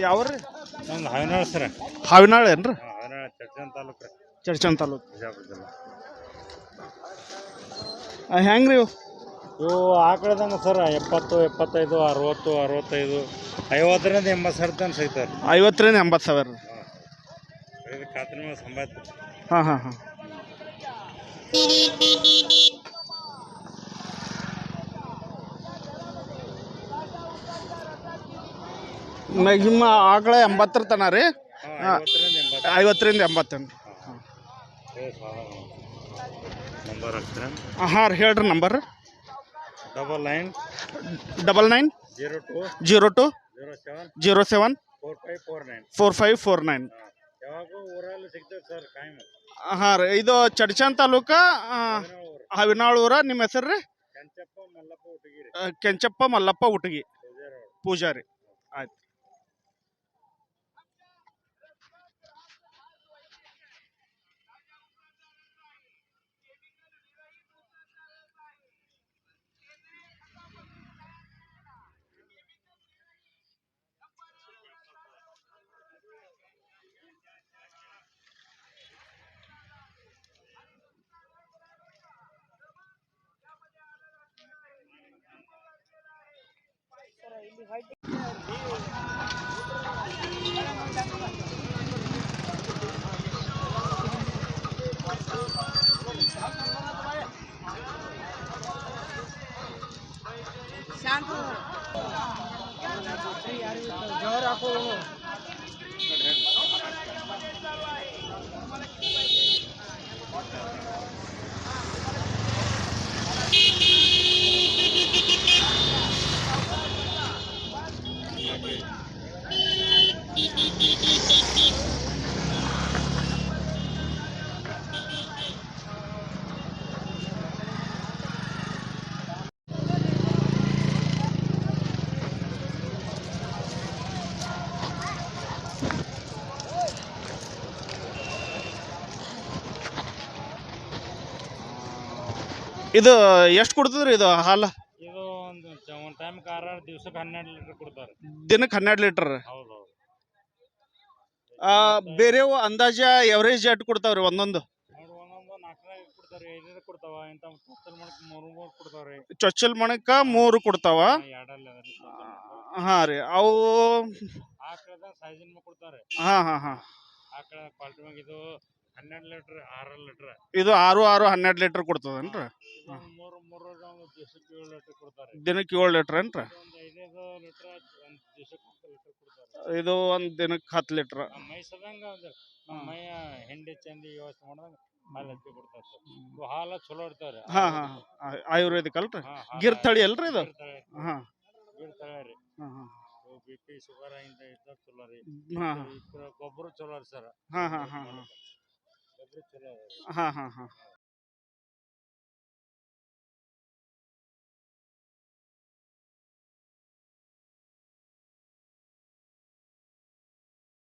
ಯಾವ್ರಿ? ನಮ್ದು ಹಾವಿನಾಳ ಸರ. ಹಾವಿನಾಳ ಏನ್ರಿ? ಹಾವಿನಾಳ ಚರ್ಚನ್ ತಾಲೂಕು ರೀ ಚರ್ಚನ್ ತಾಲೂಕು. ಬಿಜಾಪುರ ಜಿಲ್ಲಾ ಹೆಂಗ್ರಿ ಇವು? ಇವು ಆಕಳದಂಗ ಸರ್ ಎಪ್ಪತ್ತು ಎಪ್ಪತ್ತೈದು ಅರವತ್ತು ಅರವತ್ತೈದು ಐವತ್ತರಿಂದ ಎಂಬತ್ತು ಸಾವಿರ ತನಕ ಸಿಗ್ತಾರೆ ಐವತ್ತರಿಂದ ಎಂಬತ್ತು ಸಾವಿರ ಇದು ಖಾತ್ರಿ ಮೇಲೆ ಸಂಬಾಯ್ತು ಹಾಂ ಹಾಂ ಹಾಂ. ನಿಮ್ಮ ಆಕಳ ಎಂಬತ್ತರ ತನ ರೀ. ಐವತ್ತರಿಂದ ಎಂಬತ್ತು. ಐವತ್ತರಿಂದ ಎಂಬತ್ತೇನು ನಂಬರ್ ಹಾಂ ರೀ ಹೇಳ್ರಿ number. Double nine double nine zero two zero two zero seven four five four nine. ಹಾಂ ರೀ ಇದು ಚಡ್ಚನ್ ತಾಲೂಕ ಹಾವಿನಾಳೂರ ನಿಮ್ಮ ಹೆಸರು ರೀ? ಕೆಂಚಪ್ಪ ಮಲ್ಲಪ್ಪ ಹುಟಗಿ ಪೂಜಾರಿ ಕೆಂಚಪ್ಪ ಮಲ್ಲಪ್ಪ ಉಟಗಿ ಪೂಜಾರಿ ಆಯ್ತು ಇದು ಎಷ್ಟು ಕೊಡ್ತದ್ರಿ ಇದು ಹಾಲು? ಇದು ಒಂದು ಒಂದು ಆರಾರು ದಿವ್ಸಕ್ಕೆ ಹನ್ನೆರಡು ಲೀಟರ್ ಕೊಡ್ತಾರೆ. ದಿನಕ್ಕೆ ಹನ್ನೆರಡು ಲೀಟರ್ ಹೌದು ಹೌದು. ಬೇರೆವು ಅಂದಾಜ ಎವರೇಜ್ ಎಷ್ಟು ಕೊಡ್ತಾವ್ರಿ ಒಂದೊಂದು? ನೋಡಿ ಒಂದೊಂದು ನಾಲ್ಕರಾಗ ಕೊಡ್ತಾರೆ ಐದೈದು ಕೊಡ್ತಾವ ಇಂಥ ಮಾಡಕ್ಕೆ ಮೂರು ಮೂರು ಕೊಡ್ತಾವ್ರಿ. ಚೊಚ್ಚಲ್ ಮಣಕ ಮೂರು ಕೊಡ್ತಾವ? ಎರಡಲ್ಲ ಅದ್ರಿ ಹಾಂ ರೀ. ಅವು ಆಕಳದ ಸೈಜಿನ ಮೇಲೆ ಕೊಡ್ತಾರೆ. ಹಾಂ ಹಾಂ ಹಾಂ. ಆಕಳ ಕ್ವಾಲಿಟಿ ಮ್ಯಾಗ ಇದು ಹನ್ನೆರಡು ಲೀಟ್ರ್ ಆರು ಲೀಟ್ರ್ ಇದು ಆರು ಆರು ಹನ್ನೆರಡು ಲೀಟರ್ ಕೊಡ್ತದೇನ್ರಿ? ಮೂರು ಮೂರು ದಿವಸಕ್ಕೆ ಏಳು ಲೀಟ್ರ್ ಕೊಡ್ತಾರೆ. ದಿನಕ್ಕೆ ಏಳು ಲೀಟರ್ ಏನ್ರಿ? ಒಂದು ಐದೈದು ಲೀಟ್ರ್ ಒಂದು ದಿವಸಕ್ಕೆ ಹತ್ತು ಲೀಟ್ರ್ ಕೊಡ್ತಾರೆ. ಇದು ಒಂದು ದಿನಕ್ಕೆ ಹತ್ತು ಲೀಟ್ರ್. ಒಂದು ನಮ್ಮ ಮೈಯ ಹೆಂಡಿ ಚಂದಿ ವ್ಯವಸ್ಥೆ ಮಾಡಿದಾಗ ಹಾಲು ಹಚ್ಚಿ ಕೊಡ್ತಾರೆ ಸರ್. ಇವು ಹಾಲು ಚಲೋ ಹಾಂ ಹಾಂ ಆಯುರ್ವೇದಿಕ್ ಅಲ್ರಿ? ಗಿರ್ ತಳಿ ಅಲ್ರಿ ಇದು? ಹಾಂ. ತಳಿ ರೀ. ಹಾಂ ಹಾಂ. ಬಿ ಪಿ ಶುಗರ್ ಇಂದ ಚಲೋ ರೀ. ಹಾಂ. ಗೊಬ್ಬರ ಚಲೋ ರೀ ಸರ್. ಹಾಂ ಹಾಂ ಹಾಂ ಹಾಂ. ಗೊಬ್ಬರ ಚಲೋ. ಹಾಂ ಹಾಂ ಹಾಂ.